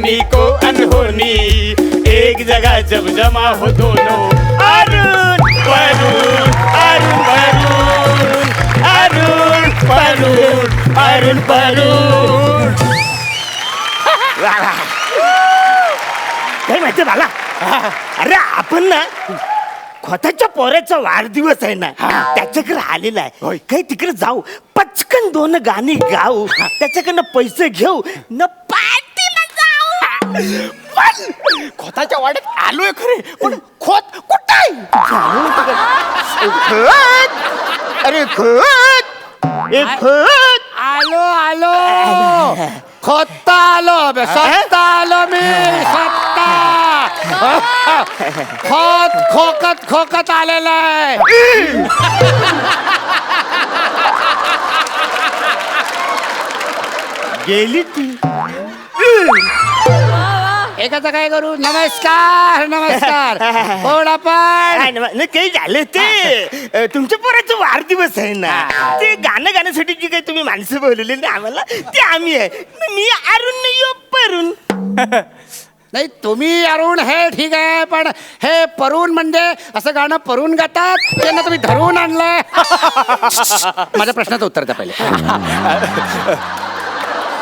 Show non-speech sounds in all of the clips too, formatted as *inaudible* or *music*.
अनहोनी को अनहोनी एक जगह जब जमा हो दोनों। अरुण वरुण अरुण वरुण अरुण वरुण अरुण वरुण काय माहिती मला अरे आपण ना खोताच्या पोऱ्याचा वाढदिवस आहे ना त्याच्याकडे आलेला आहे. काही तिकडे जाऊ पचकन दोन गाणी गाऊ. त्याच्याकडनं पैसे घेऊ न पण खोताच्या वाड्यात आलोय खरे पण खोत कुठं आहे? खत! अरे खत. ए खत. आलो आलो. खोता आलो बे, स्वतः आलो मी स्वतः खोत खोकत खोकत आलेलं आहे. गेली ती. एकाचं काय करू? नमस्कार नमस्कार. *laughs* काय नाही नाही, काही झालं ते. *laughs* अ, तुमच्या पोराचा वाढदिवस आहे ना. ते गाणं गाण्यासाठी जी काही तुम्ही माणसं बोलवली ना आम्हाला ते आम्ही आहे. मी अरुण नाही हो, परून नाही तुम्ही अरुण हे ठीक आहे पण हे परून म्हणजे असं गाणं परून गातात त्यांना तुम्ही धरून आणलंय *laughs* माझ्या प्रश्नाचं उत्तर द्या पहिले.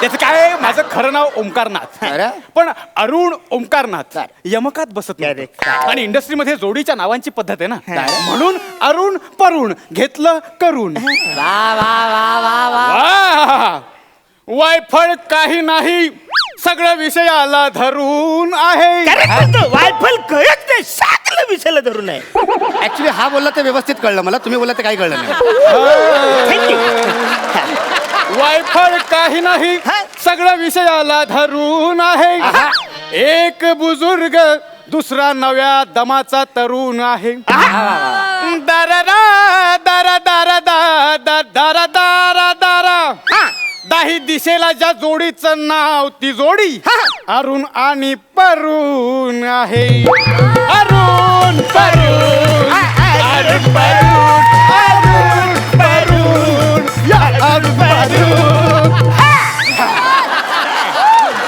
त्याचं काय माझं खरं नाव ओंकारनाथ. अरे? पण अरुण ओंकारनाथ यमकात बसत नाही आणि इंडस्ट्रीमध्ये जोडीच्या नावांची पद्धत आहे ना. म्हणून अरुण परुण घेतलं करून वा वा वा वा वा वाह! वायफळ काही नाही. सगळं विषयाला धरून आहे. वायफल कळत नाही. विषयाला धरून आहे. ऍक्च्युली हा बोलला ते व्यवस्थित कळलं मला. तुम्ही बोलला ते काही कळलं नाही. Thank you. *laughs* वायफळ काही नाही. सगळं विषयाला धरून आहे. एक बुजुर्ग दुसरा नव्या दमाचा तरुण आहे. दररा दरा दरा दा दा दरा दारा दारा. दाही दिशेला ज्या जोडीचं नाव ती जोडी अरुण आणि परुण आहे. अरुण परुण अरुण परुण.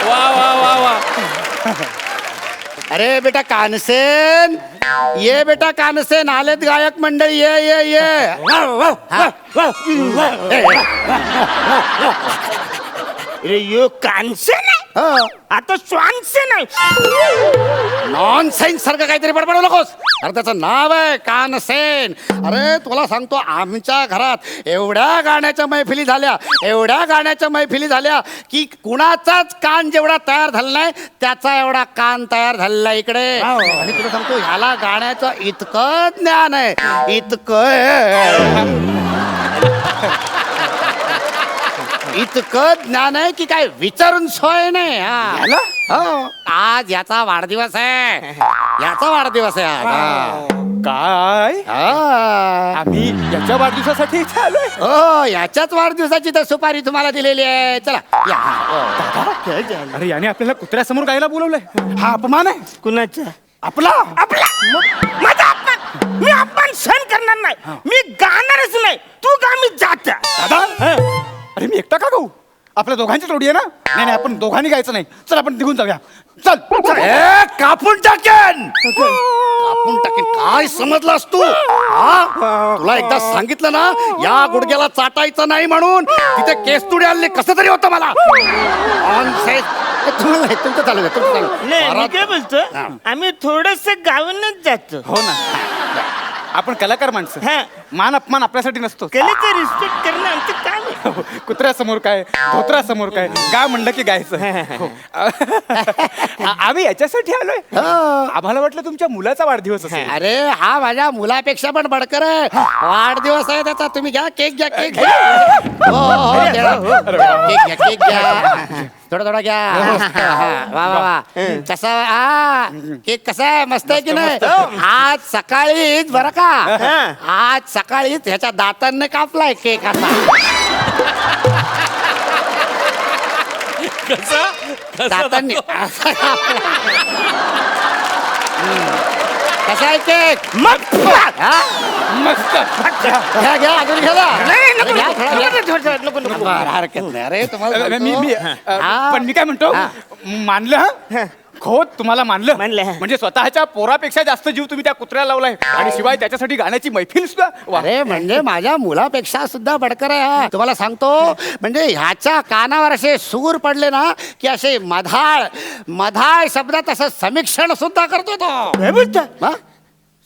वा वा वा वा अरे बेटा कानसेन ये बेटा कानसेन आलेत गायक मंडळी ये ये ये. हा. अरे यो नाही. हा. आता श्वानसे नाही. नॉन सायन्स सारखं काहीतरी बडबडू नकोस. अरे त्याचं नाव आहे कानसेन. अरे तुला सांगतो आमच्या घरात एवढ्या गाण्याच्या मैफिली झाल्या एवढ्या गाण्याच्या मैफिली झाल्या की कुणाचाच कान जेवढा तयार झाला नाही त्याचा एवढा कान तयार झालेला आहे इकडे. आणि तुला सांगतो ह्याला गाण्याचं इतकं ज्ञान आहे. इतकं इतकं ज्ञान आहे की काय विचारून सोय नाही हा. हो. आज याचा वाढदिवस आहे. *laughs* याचा वाढदिवस आहे आज हा. काय? हा. आम्ही याच्या वाढदिवसासाठी इथे आलोय. हो याच्याच वाढदिवसाची तर सुपारी तुम्हाला दिलेली आहे. चला या. हो. अरे याने आपल्याला कुत्र्यासमोर गायला बोलवलंय. हा अपमान आहे? कुणाचा? आपला? आपला? माझा अपमान? मी अपमान सहन करणार नाही. मी गाणारच नाही. तू गा मी जात. दादा? अरे मी एकटा का गाऊ आपल्या दोघांची जोडी आहे ना? नाही नाही आपण दोघांनी गायचं नाही. चल आपण निघून जाऊया. चल चल. ए, कापून टाकेन! कापून. टाकेन. काय समजलास तू? हा? तुला एकदा सांगितलं ना या गुडघ्याला चाटायचं नाही म्हणून. तिथे केस तुडे आले कसं तरी होतं मला. On set. ए, तुम्हाला नाही, तुमचं चालू आहे, तुमचं चालू आहे. नाही मी परत- काय बोलतो आम्ही थोडस गावानच जातो. हो ना. आपण कलाकार माणसं. हा. मान अपमान आपल्यासाठी नसतो. कलेचा रिस्पेक्ट करणं आमचं काम आहे. कुत्र्यासमोर काय धोत्रासमोर काय गा म्हणलं की गायचं. हो. आ- आम्ही याच्यासाठी आलोय. आम्हाला वाटलं तुमच्या मुलाचा वाढदिवस असेल. अरे हा माझ्या मुलापेक्षा पण बडकर आहे. वाढदिवस आहे त्याचा तुम्ही घ्या केक घ्या केक *laughs* घ्या. हो, हो, हो, घ्या. केक घ्या केक घ्या. थोडा थोडा घ्या. वा वा वा. कसा हा केक कसा आहे? मस्त आहे की नाही? आज सकाळीच बरं का? आज सकाळीच ह्याच्या दातांनी कापलाय केक आता. दातांनी असा कापलाय. कसा आहे केक मग हा? मस्त घ्या घ्या अजून घ्या ना. नाही, नको, घ्या, नको, थोडा घ्या. नको, नको, नको, नको. बरं, हरकत नाही अरे तुम्हाला अ, मी मी अ, हा. पण मी काय म्हणतो हा. मानलं हं? खोत तुम्हाला मानलं मानलं. म्हणजे स्वतःच्या पोरापेक्षा जास्त जीव तुम्ही त्या कुत्र्याला लावलाय आणि शिवाय त्याच्यासाठी गाण्याची मैफिल सुद्धा वा. अरे म्हणजे माझ्या मुलापेक्षा सुद्धा बडकर आहे हा. तुम्हाला सांगतो म्हणजे ह्याच्या कानावर असे सूर पडले ना की असे मधाळ मधाळ शब्दात असं समीक्षण सुद्धा करतो तो हा?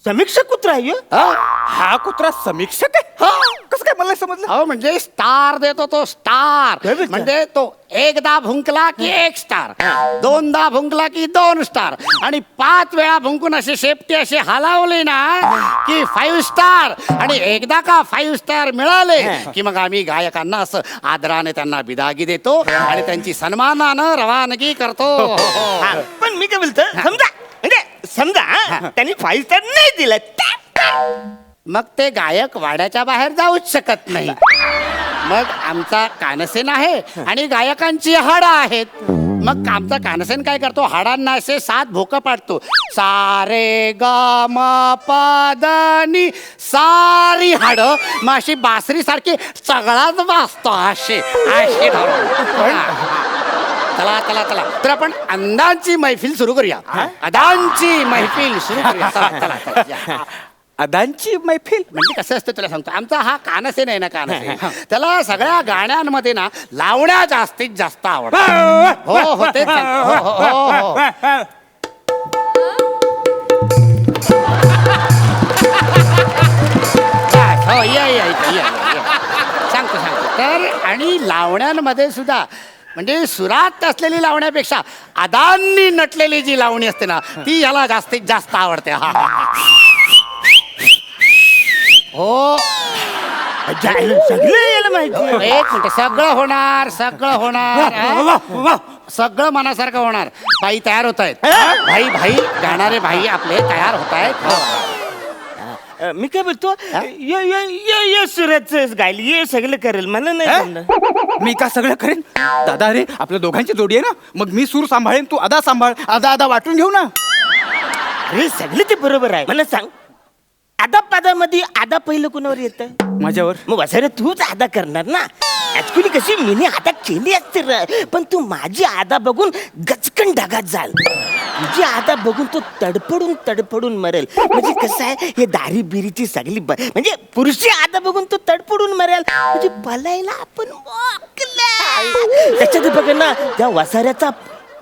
समीक्षा कुत्रा आहे ह्यो? हा? हा कुत्रा समीक्षक आहे? हा. कसं काय मला नाही समजलं? अहो म्हणजे स्टार देतो तो स्टार? म्हणजे तो एकदा भुंकला की एक स्टार. दोनदा भुंकला की दोन स्टार. आणि पाच वेळा भुंकून अशी शेपटी अशी हलावली ना की फाईव्ह स्टार आणि एकदा का फाईव्ह स्टार मिळाले की मग आम्ही गायकांना असं आदराने त्यांना बिदागी देतो आणि त्यांची सन्मानानं रवानगी करतो. हा, पण मी काय बोलतो समजा म्हणजे समजा त्यांनी फाईव्ह स्टार नाही दिला मग ते गायक वाड्याच्या बाहेर जाऊच शकत नाही. मग आमचा कानसेन आहे आणि गायकांची हाडं आहेत. मग आमचा कानसेन काय करतो? हाडांना असे सात भोकं पाडतो. सारे ग म पादानी सारी हाडं. मग अशी बासरी सारखी चगळाच वाजतो असे असे. चला चला चला. तर आपण अंदांची मैफिल सुरू करूया. अदांची मैफिल सुरू करूया. चला चला चला. *laughs* या. अदांची मैफिल? म्हणजे कसं असतं तुला सांगतो. आमचा हा कानसेन आहे ना कानसेन. त्याला सगळ्या गाण्यांमध्ये ना लावण्या जास्तीत जास्त आवडतात हो हो तेच सांगतो. हो, हो, हो, हो. बस, हो या या इथं, या, या, या. सांगतो सांगतो. तर आणि लावण्यांमध्ये सुद्धा म्हणजे सुरात असलेली लावण्यापेक्षा अदांनी नटलेली जी लावणी असते ना ती याला जास्तीत जास्त आवडते. हा. हा, हा. हो सगळं माहिती आहे. एक मिनिट. सगळं होणार सगळं होणार हा? सगळं मनासारखं होणार. बाई तयार होत आहेत. भाई भाई गाणारे भाई आपले तयार होत आहेत. अ, मी काय बोलतो? ये ये ये ये गायला ये सगळं करेल. मला नाही हा? जमलं. मी का सगळं करेन? दादा रे आपल्या दोघांची जोडी आहे ना? मग मी सूर सांभाळेन तू अदा सांभाळ. अदा अदा वाटून घेऊ ना. अरे सगळं ते बरोबर आहे. मला सांग आदा पादामध्ये आदा पहिलं कुणावर येतं? माझ्यावर. मग वसारे तूच आदा करणार ना? ऍक्च्युली कशी मिनी आदा केली असते र पण तू माझी आदा बघून गचकन ढगात जाल. जी आता बघून तो तडफडून तडफडून मरेल. म्हणजे कसं आहे हे दारी बिरीची सगळी ब- म्हणजे पुरुषी आता बघून तो तडफडून मरेल. म्हणजे बलायला आपण मोकले त्याच्यात बघ ना त्या वसाऱ्याचा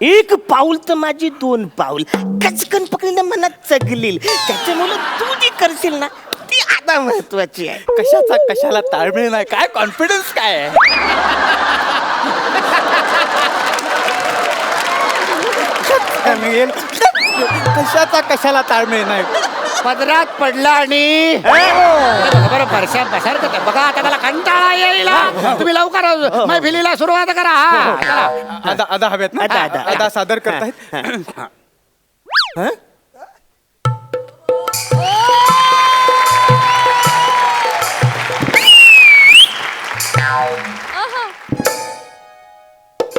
एक पाऊल तर माझी दोन पाऊल. कचकन पकडीनं मनात चगलील. त्याच्यामुळे तू जी करशील ना ती आता महत्वाची आहे. कशाचा कशाला ताळमेळ नाही? काय कॉन्फिडन्स काय आहे? ताळमेळ? कशाचा कशाला ताळमेळ नाही पदरात पडला आणि हे? बघा बरं बरशा बसार का बघा आता मला कंटाळा येईल हा. तुम्ही लवकर मैफिलीला सुरुवात करा हा. चला. अदा अदा हव्यात ना? अदा, अदा. अदा सादर करतायत?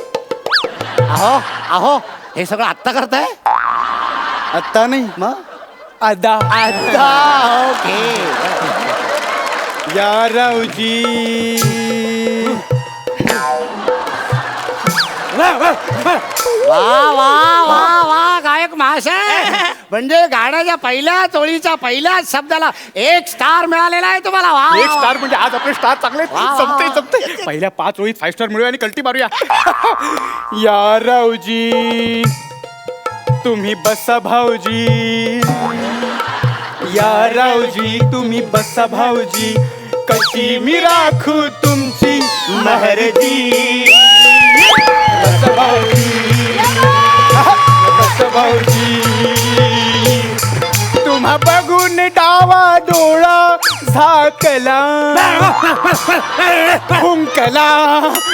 अहो अहो. हे सगळं आत्ता करताय? आता नाही मग अदा आता ओके. या रावजी. वा वा वा वा गायक महाशय. म्हणजे गाण्याच्या पहिल्या टोळीच्या पहिल्याच शब्दाला एक स्टार मिळालेला आहे तुम्हाला. वा एक. स्टार म्हणजे आज आपले स्टार चांगले वा. जमते पहिल्या पाच ओळीत फाईव्ह स्टार मिळूया आणि कल्टी मारूया. *laughs* या रावजी तुम्ही बसा भाऊजी. या रावजी तुम्ही बसा भाऊजी. कशी मी राखू तुमची महरजी. तुम्हा बघून डावा डोळा झाकला *laughs* भुंकला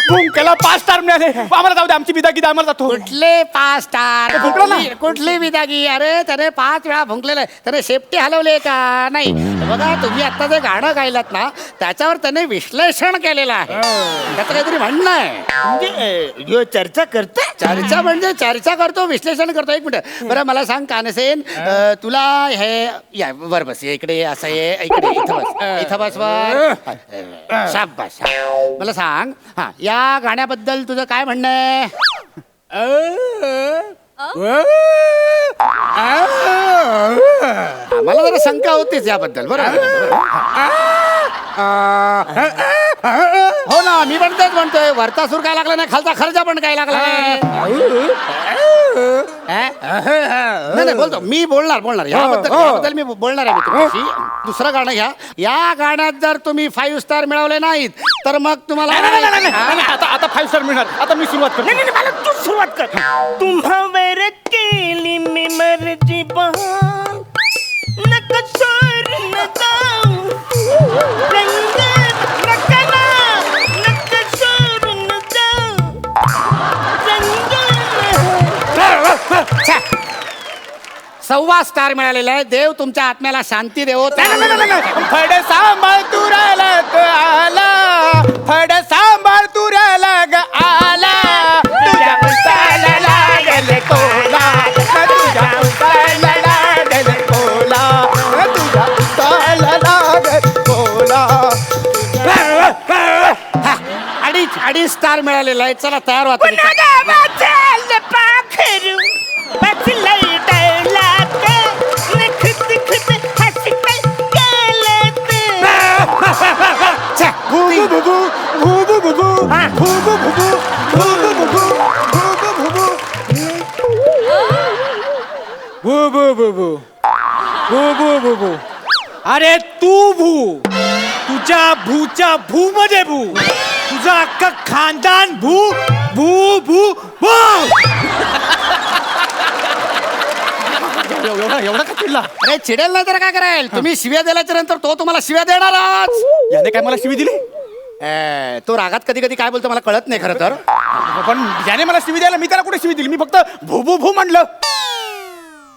भुंकला पाच स्टार मिळाले *laughs* आम्हाला जाऊ दे आमची विदागी द्या, आम्हाला जातो. कुठले पाच स्टार भुंकला ना? कुठली- कुठली विदागी अरे त्याने पाच वेळा भुंकलेलं आहे. त्याने शेपटी हलवली का? नाही. बघा तुम्ही आता जे गाणं गायलात ना त्याच्यावर त्याने विश्लेषण केलेलं आहे. त्याचं काहीतरी म्हणणं आहे. म्हणजे चर्चा करतोय चर्चा म्हणजे चर्चा करतो विश्लेषण करतो. एक मिनिट. बरं मला सांग कानसेन अं, तुला हे या वर बस इकडे असं ये इकडे इथं बस. इथं बस वर. शाबास. मला सांग हा या गाण्याबद्दल तुझं काय म्हणणं आहे? मला जरा शंका होतीच याबद्दल बरोबर? हो ना मी पण तेच म्हणतोय वरचा सूर काय लागला नाही खालचा खर्चा पण काय लागला नाही? नाही नाही, बोलतो. मी बोलणार बोलणार. याबद्दल याबद्दल मी बोलणार आहे मी तुमच्याशी. दुसरं गाणं घ्या. या गाण्यात जर तुम्ही फाईव्ह स्टार मिळवले नाहीत तर मग तुम्हाला नाही, नाही, नाही, नाही, नाही, आता आता फाईव्ह स्टार मिळणार. आता मी सुरुवात करतो. नाही नाही नाही, मला तू सुरुवात कर. तुम्हा वर केली मी मर्जी बहाल नक सोर न जाऊ रंग सव्वा स्टार मिळालेला आहे. देव तुमच्या आत्म्याला शांती देवो. फड सांभाळ तुराला आला फड सांभाळ तुराला ग आला. तुझ्या उसाला लागल कोला. तुझ्या उसाला लागल कोला. तुझ्या उसाला लागल कोला. हा, अडीच अडीच स्टार मिळालेला आहे. चला तयार व्हा तुम्ही. भू भू भू भू भू भू भू भू अरे तू भू तुझ्या भूच्या भू मध्ये भू तुझं अख्खं खानदान भू भू भू भू एवढा एवढा का चिडला अरे चिडेल नाही तर काय करायला तुम्ही शिव्या दिल्याच्या नंतर तो तुम्हाला शिव्या देणारच याने काय मला शिवी दिली ए, तो रागात कधी कधी काय बोलतो मला कळत नाही खरं तर. पण ज्याने मला शिवी द्यायला मी त्याला कुठे शिवी दिली? मी फक्त भू भू म्हणलं.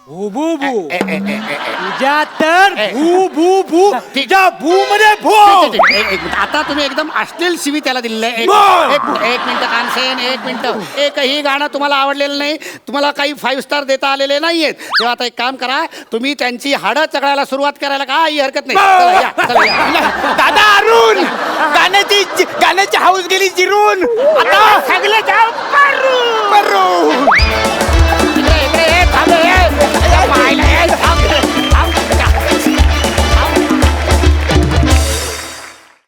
भू भू भू. ए, ए, ए, ए, ए. तुझ्या तर ए. भू भू भू. तुझ्या भू मध्ये भू. ठीक, ठीक, एक- एक मिनिट. आता तुम्ही एकदम अश्लील शिवी त्याला दिलेलं आहे. एक बोल. एक- एक मिनिट कानसेन एक मिनिट. एकही गाणं तुम्हाला आवडलेलं नाही. तुम्हाला काही फाईव्ह स्टार देता आलेले नाहीयेत. तेव्हा आता एक काम करा. तुम्ही त्यांची हाडं चगळायला सुरुवात करायला काही हरकत नाही? चला, या, चला, या. *laughs* दादा अरुण गाण्याची गाण्याची हाऊस गेली जिरून. आता सगळे जाऊ पारू.